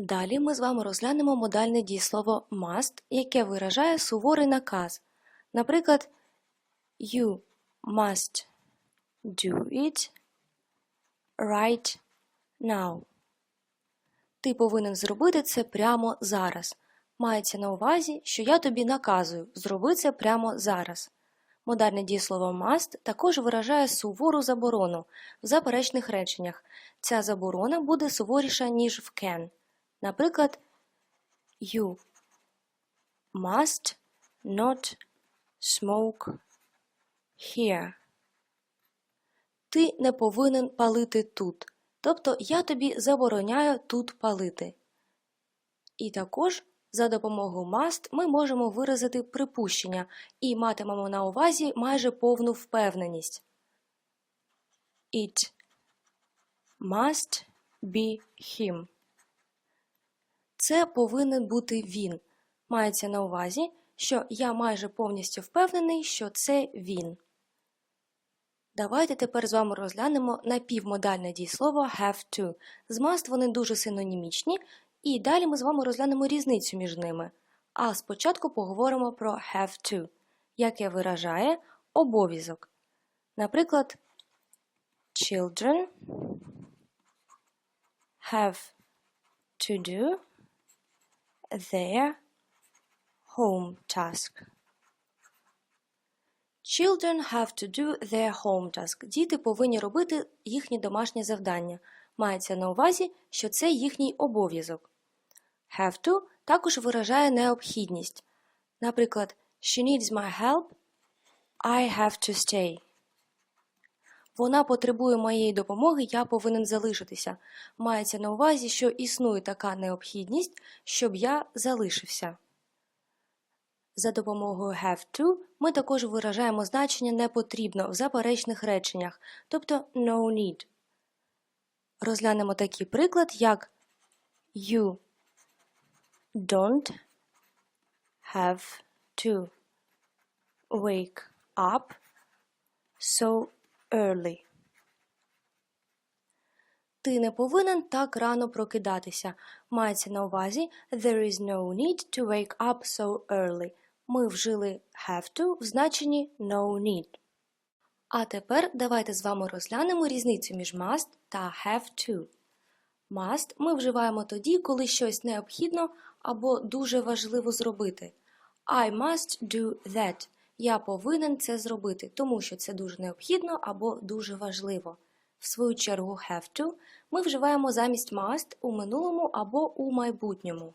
Далі ми з вами розглянемо модальне дієслово must, яке виражає суворий наказ. Наприклад, you must do it right now. Ти повинен зробити це прямо зараз. Мається на увазі, що я тобі наказую зроби це прямо зараз. Модальне дієслово must також виражає сувору заборону в заперечних реченнях. Ця заборона буде суворіша, ніж в can. Наприклад, you must not smoke here. Ти не повинен палити тут. Тобто я тобі забороняю тут палити. І також за допомогою must ми можемо виразити припущення і матимемо на увазі майже повну впевненість. It must be him. Це повинен бути він. Мається на увазі, що я майже повністю впевнений, що це він. Давайте тепер з вами розглянемо напівмодальне дієслово have to. З must вони дуже синонімічні, і далі ми з вами розглянемо різницю між ними. А спочатку поговоримо про have to, яке виражає обов'язок. Наприклад, children have to do their home task. Children have to do their home task. Діти повинні робити їхні домашні завдання. Мається на увазі, що це їхній обов'язок. Have to також виражає необхідність. Наприклад, She needs my help. I have to stay. Вона потребує моєї допомоги, я повинен залишитися. Мається на увазі, що існує така необхідність, щоб я залишився. За допомогою have to ми також виражаємо значення не потрібно в заперечних реченнях, тобто no need. Розглянемо такий приклад, як You don't have to wake up so early. Ти не повинен так рано прокидатися. Мається на увазі There is no need to wake up so early. Ми вжили have to в значенні no need. А тепер давайте з вами розглянемо різницю між must та have to. Must ми вживаємо тоді, коли щось необхідно або дуже важливо зробити. I must do that. Я повинен це зробити, тому що це дуже необхідно або дуже важливо. В свою чергу have to ми вживаємо замість must у минулому або у майбутньому.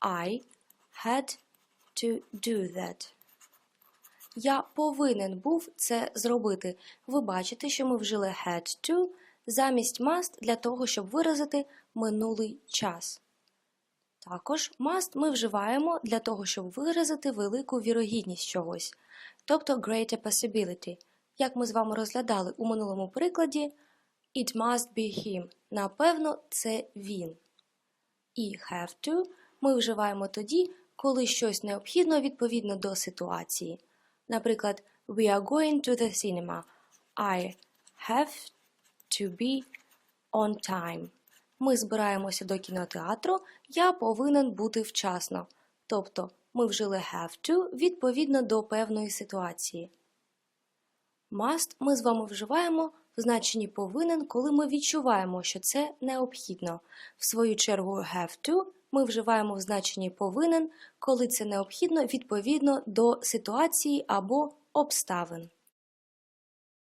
I had to do that. Я повинен був це зробити. Ви бачите, що ми вжили had to замість must для того, щоб виразити минулий час. Також must ми вживаємо для того, щоб виразити велику вірогідність чогось, тобто greater possibility. Як ми з вами розглядали у минулому прикладі, it must be him. Напевно, це він. І have to ми вживаємо тоді, коли щось необхідно відповідно до ситуації. Наприклад, we are going to the cinema. I have to be on time. Ми збираємося до кінотеатру, я повинен бути вчасно. Тобто ми вжили have to відповідно до певної ситуації. Must ми з вами вживаємо в значенні повинен, коли ми відчуваємо, що це необхідно. В свою чергу have to ми вживаємо в значенні повинен, коли це необхідно відповідно до ситуації або обставин.